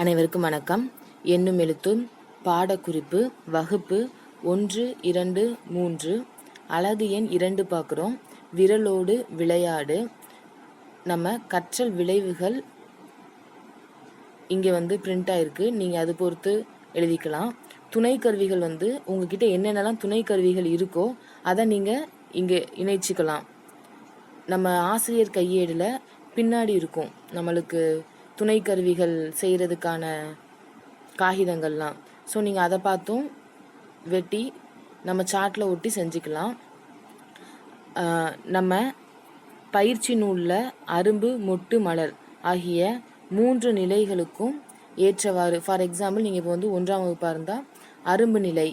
அனைவருக்கும் வணக்கம். என்னும் எழுத்தும் பாடக்குறிப்பு வகுப்பு ஒன்று இரண்டு மூன்று அழகு எண் இரண்டு பார்க்குறோம். விரலோடு விளையாடு. நம்ம கற்றல் விளைவுகள் இங்கே வந்து பிரிண்ட் ஆயிருக்கு. நீங்கள் அது பொறுத்து எழுதிக்கலாம். துணை கருவிகள் வந்து உங்ககிட்ட என்னென்னலாம் துணை கருவிகள் இருக்கோ அதை நீங்கள் இங்கே இணைச்சிக்கலாம். நம்ம ஆசிரியர் கையேடில் பின்னாடி இருக்கும். நம்மளுக்கு துணை கருவிகள் செய்கிறதுக்கான காகிதங்கள்லாம். ஸோ நீங்கள் அதை பார்த்தும் வெட்டி நம்ம சாட்டில் ஒட்டி செஞ்சுக்கலாம். நம்ம பயிற்சி நூலில் அரும்பு மொட்டு மலர் ஆகிய மூன்று நிலைகளுக்கும் ஏற்றவாறு ஃபார் எக்ஸாம்பிள் நீங்கள் இப்போ வந்து ஒன்றாம் வகுப்பாக இருந்தால் அரும்பு நிலை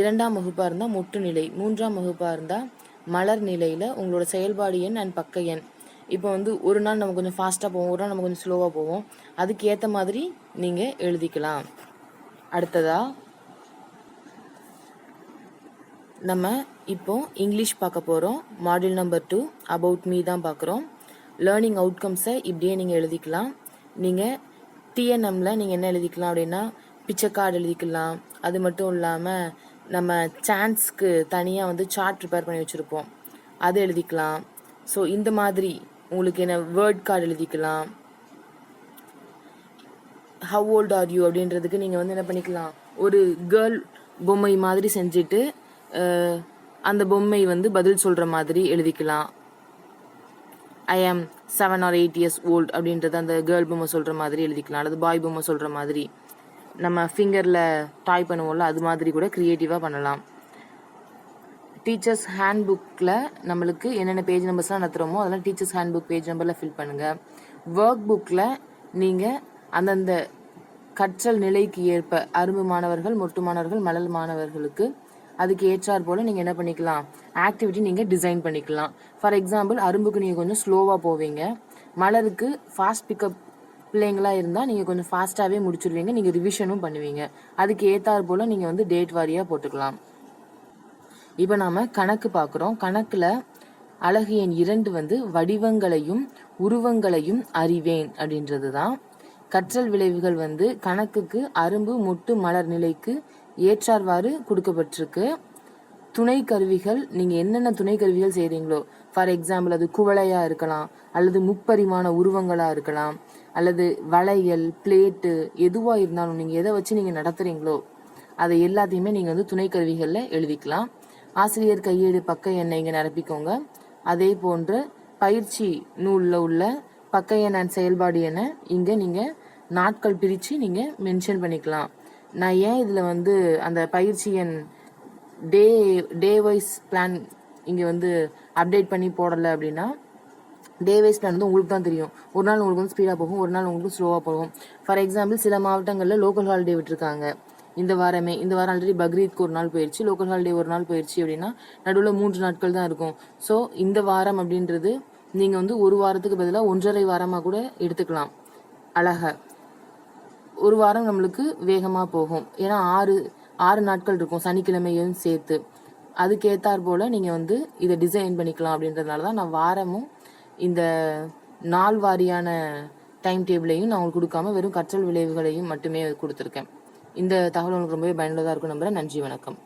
இரண்டாம் வகுப்பாக இருந்தால் மொட்டு நிலை மூன்றாம் வகுப்பாக இருந்தால் மலர் நிலையில் உங்களோட செயல்பாடு எண் அண்ட் பக்க எண். இப்போ வந்து ஒரு நாள் நம்ம கொஞ்சம் ஃபாஸ்ட்டாக போவோம் ஒரு நாள் நம்ம கொஞ்சம் ஸ்லோவாக போவோம். அதுக்கு ஏற்ற மாதிரி நீங்கள் எழுதிக்கலாம். அடுத்ததா நம்ம இப்போ இங்கிலீஷ் பார்க்க போகிறோம் module number two about me தான் பார்க்குறோம். லேர்னிங் அவுட்கம்ஸை இப்படியே நீங்கள் எழுதிக்கலாம். நீங்கள் டிஎன்எம்ல நீங்கள் என்ன எழுதிக்கலாம் அப்படின்னா பிச்சை கார்டு எழுதிக்கலாம். அது மட்டும் இல்லாமல் நம்ம சான்ஸ்க்கு தனியாக வந்து சார்ட் ப்ரிப்பேர் பண்ணி வச்சுருப்போம். அது எழுதிக்கலாம். ஸோ இந்த மாதிரி உங்களுக்கு என்ன வேர்ட் கார்டு எழுதிக்கலாம். ஹவ் ஓல்ட் ஆர் யூ அப்படின்றதுக்கு நீங்கள் வந்து என்ன பண்ணிக்கலாம். ஒரு கேர்ள் பொம்மை மாதிரி செஞ்சுட்டு அந்த பொம்மை வந்து பதில் சொல்கிற மாதிரி எழுதிக்கலாம். I am seven or eight years old அப்படின்றத அந்த கேர்ள் பொம்மை சொல்கிற மாதிரி எழுதிக்கலாம். அல்லது பாய் பொம்மை சொல்கிற மாதிரி. நம்ம ஃபிங்கரில் டாய் பண்ணுவோம்ல அது மாதிரி கூட க்ரியேட்டிவாக பண்ணலாம். டீச்சர்ஸ் ஹேண்ட் புக்கில் நம்மளுக்கு என்னென்ன பேஜ் நம்பர்ஸ்லாம் நடத்துகிறோமோ அதெல்லாம் டீச்சர்ஸ் ஹேண்ட் புக் பேஜ் நம்பரில் ஃபில் பண்ணுங்கள் ஒர்க் புக்கில் நீங்கள் அந்தந்த கற்றல் நிலைக்கு ஏற்ப அரும்பு மாணவர்கள் மொட்டு மாணவர்கள் மலல் மாணவர்களுக்கு அதுக்கு ஏற்றார் போல் நீங்கள் என்ன பண்ணிக்கலாம்? ஆக்டிவிட்டி நீங்கள் டிசைன் பண்ணிக்கலாம். ஃபார் எக்ஸாம்பிள் அரும்புக்கு நீங்கள் கொஞ்சம் ஸ்லோவாக போவீங்க. மலருக்கு ஃபாஸ்ட் பிக்கப் பிள்ளைங்களாக இருந்தால் நீங்கள் கொஞ்சம் ஃபாஸ்ட்டாகவே முடிச்சிடுவீங்க நீங்கள் ரிவிஷனும் பண்ணுவீங்க. அதுக்கு ஏற்றாற் போல் நீங்கள் வந்து டேட் வாரியாக போட்டுக்கலாம். இப்போ நாம் கணக்கு பார்க்குறோம். கணக்கில் அழகு எண் இரண்டு வந்து வடிவங்களையும் உருவங்களையும் அறிவேன் அப்படின்றது தான் கற்றல் விளைவுகள் வந்து கணக்குக்கு அரும்பு முட்டு மலர் நிலைக்கு ஏற்றார்வாறு கொடுக்கப்பட்டிருக்கு. துணை கருவிகள் நீங்கள் என்னென்ன துணை கருவிகள் செய்கிறீங்களோ ஃபார் எக்ஸாம்பிள் அது குவளையாக இருக்கலாம் அல்லது முப்பரிமாண உருவங்களாக இருக்கலாம் அல்லது வளையல் பிளேட்டு எதுவாக இருந்தாலும் நீங்கள் எதை வச்சு நீங்கள் நடத்துகிறீங்களோ அதை எல்லாத்தையுமே நீங்கள் வந்து துணை கருவிகளில் எழுதிக்கலாம். ஆசிரியர் கையேடு பக்க எண்ணை இங்கே நிரப்பிக்கோங்க. அதே போன்று பயிற்சி நூலில் உள்ள பக்க எண்ண செயல்பாடு என இங்கே நீங்கள் நாட்கள் பிரித்து நீங்கள் மென்ஷன் பண்ணிக்கலாம். நான் ஏன் இதில் வந்து அந்த பயிற்சி எண் டே டே வைஸ் பிளான் இங்கே வந்து அப்டேட் பண்ணி போடலை அப்படின்னா டே வைஸ் பிளான் வந்து உங்களுக்கு தான் தெரியும். ஒரு நாள் உங்களுக்கு வந்து ஸ்பீடாக போகும் ஒரு நாள் உங்களுக்கு ஸ்லோவாக போகும். ஃபார் எக்ஸாம்பிள் சில மாவட்டங்களில் லோக்கல் ஹாலிடே விட்டுருக்காங்க. இந்த வாரமே இந்த வாரம் ஆல்ரெடி பக்ரீத்க்கு ஒரு நாள் போயிடுச்சு லோக்கல் ஹாலிடே ஒரு நாள் போயிடுச்சு அப்படின்னா நடுவில் மூன்று நாட்கள் தான் இருக்கும். ஸோ இந்த வாரம் அப்படின்றது நீங்கள் வந்து ஒரு வாரத்துக்கு பதிலாக ஒன்றரை வாரமாக கூட எடுத்துக்கலாம். அழகாக ஒரு வாரம் நம்மளுக்கு வேகமாக போகும். ஏன்னா ஆறு ஆறு நாட்கள் இருக்கும். சனிக்கிழமையும் சேர்த்து. அதுக்கேற்றாற் போல் நீங்கள் வந்து இதை டிசைன் பண்ணிக்கலாம் அப்படின்றதுனால தான் நான் வாரமும் இந்த நாள் வாரியான டைம் டேபிளையும் நான் உங்களுக்கு கொடுக்காம வெறும் கற்றல் விளைவுகளையும் மட்டுமே கொடுத்துருக்கேன். இந்த தகவல் உங்களுக்கு ரொம்பவே பயனுள்ளதாக இருக்கும் நம்புகிறேன் நன்றி வணக்கம்.